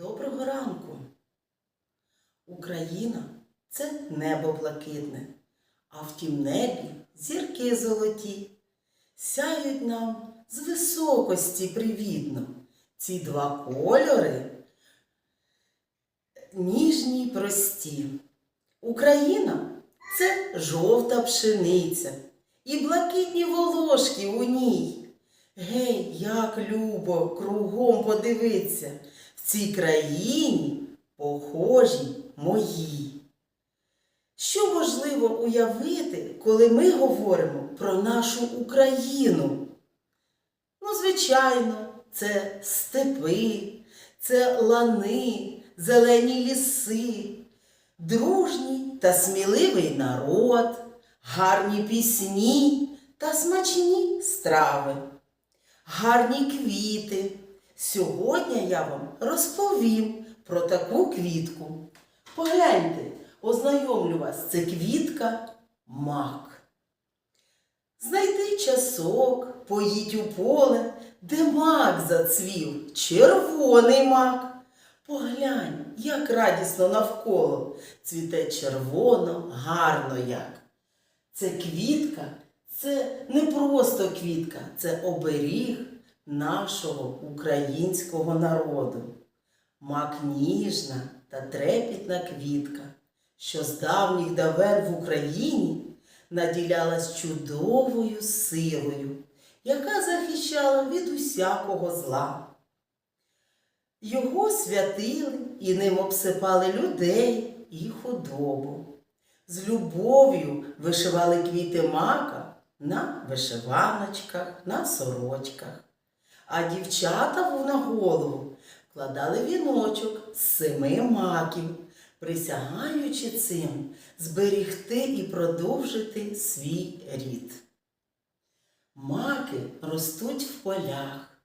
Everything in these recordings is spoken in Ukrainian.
Доброго ранку! Україна це небо блакитне, а в тім небі зірки золоті. Сяють нам з високості привітно. Ці два кольори ніжні й прості. Україна це жовта пшениця і блакитні волошки у ній. Гей, як любо кругом подивиться, цій країні похожі мої. Що можливо уявити, коли ми говоримо про нашу Україну? Ну, звичайно, це степи, це лани, зелені ліси, дружній та сміливий народ, гарні пісні та смачні страви, гарні квіти. Сьогодні я вам розповім про таку квітку. Погляньте, ознайомлю вас, це квітка мак. Знайди часок, поїдь у поле, де мак зацвів, червоний мак. Поглянь, як радісно навколо цвіте червоно, гарно як. Це квітка, це не просто квітка, це оберіг нашого українського народу. Мак ніжна та трепітна квітка, що з давніх давен в Україні наділялась чудовою силою, яка захищала від усякого зла. Його святили і ним обсипали людей і худобу. З любов'ю вишивали квіти мака на вишиваночках, на сорочках. А дівчата на голову вкладали віночок з семи маків, присягаючи цим зберігти і продовжити свій рід. Маки ростуть в полях.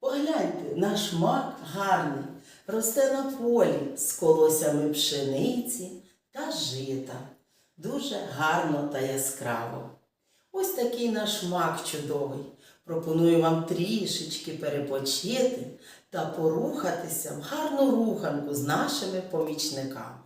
Погляньте, наш мак гарний, росте на полі з колосями пшениці та жита. Дуже гарно та яскраво. Ось такий наш мак чудовий. Пропоную вам трішечки перепочити та порухатися в гарну руханку з нашими помічниками.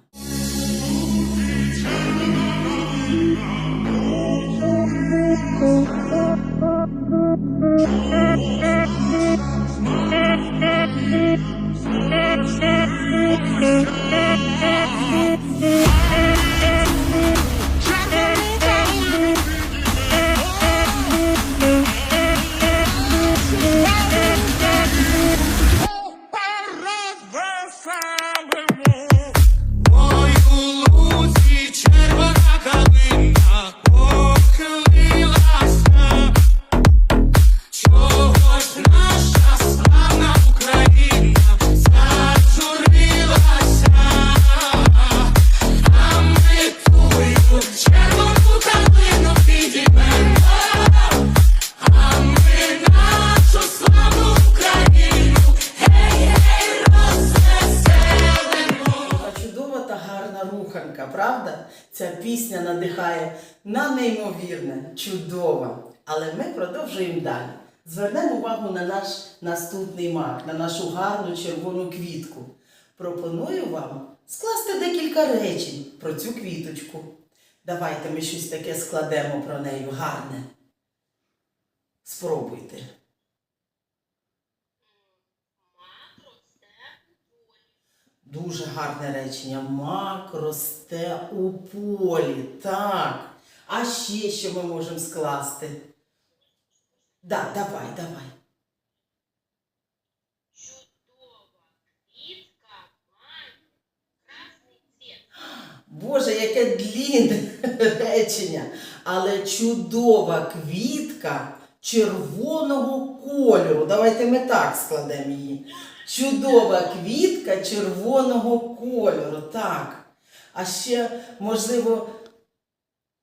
Ця пісня надихає на неймовірне, чудова. Але ми продовжуємо далі. Звернемо увагу на наш наступний мак, на нашу гарну червону квітку. Пропоную вам скласти декілька речень про цю квіточку. Давайте ми щось таке складемо про неї гарне. Спробуйте. Дуже гарне речення. Мак росте у полі. Так. А ще що ми можемо скласти? Да, давай, давай. Чудова квітка має красний цвіт. Боже, яке длінне речення. Але чудова квітка червоного кольору. Давайте ми так складемо її. Чудова квітка червоного кольору. Так. А ще, можливо,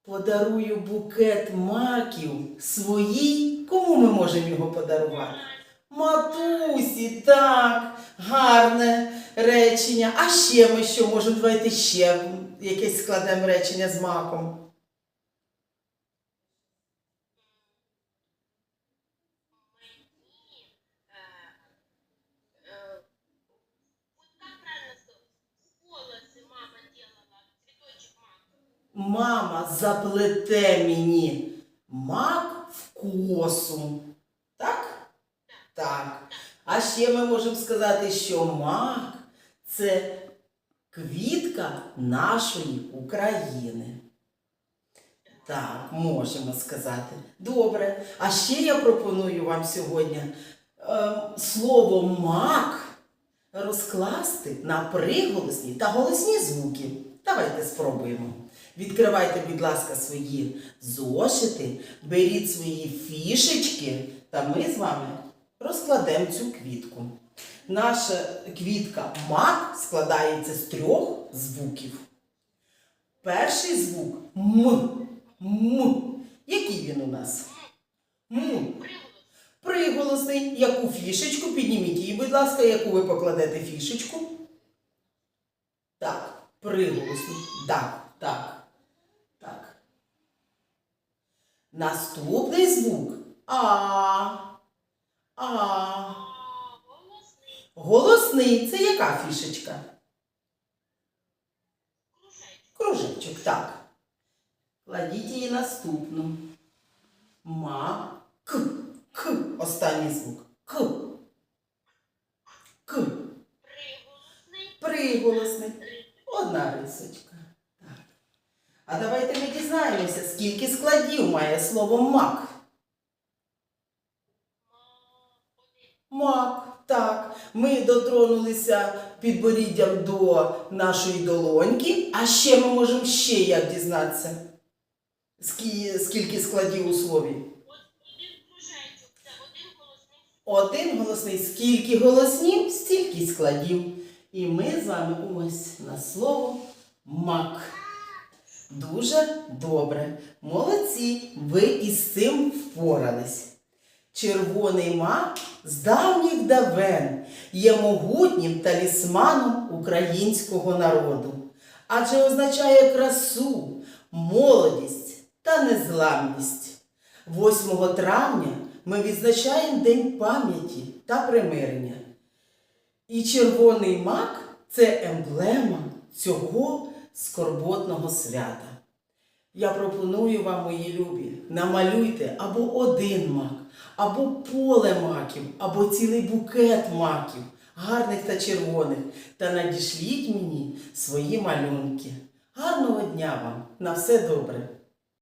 подарую букет маків своїй. Кому ми можемо його подарувати? Матусі, так, гарне речення. А ще ми що можемо? Давайте ще якесь складемо речення з маком. Мені е, е, мама заплете мені мак в косу. Так? Так. А ще ми можемо сказати, що мак це квітка нашої України. Так, можемо сказати. Добре. А ще я пропоную вам сьогодні е, слово мак розкласти на приголосні та голосні звуки. Давайте спробуємо. Відкривайте, будь ласка, свої зошити, беріть свої фішечки, та ми з вами розкладемо цю квітку. Наша квітка мак складається з трьох звуків. Перший звук М. М. Який він у нас? М. Приголосний. Яку фішечку? Підніміть її, будь ласка, яку ви покладете фішечку? Так, приголосний. Так, так. Наступний звук А. А. Голосний. Це яка фішечка? Кружечок, так. Кладіть її наступну. Ма. К. К. Останній звук. К. К. Приголосний. Приголосний. Одна рисочка. А давайте ми дізнаємося, скільки складів має слово мак. Ма. Мак. Так. Ми дотронулися підборіддям до нашої долоньки, а ще ми можемо ще як дізнатися, скільки складів у слові. Один голосний, скільки голоснів, стільки складів. І ми з вами ось на слово мак. Дуже добре. Молодці, ви із цим впорались. Червоний мак з давніх давен є могутнім талісманом українського народу, адже означає красу, молодість та незламність. 8 травня ми відзначаємо День пам'яті та примирення. І червоний мак це емблема цього скорботного свята. Я пропоную вам, мої любі, намалюйте або один мак, або поле маків, або цілий букет маків, гарних та червоних, та надішліть мені свої малюнки. Гарного дня вам! На все добре!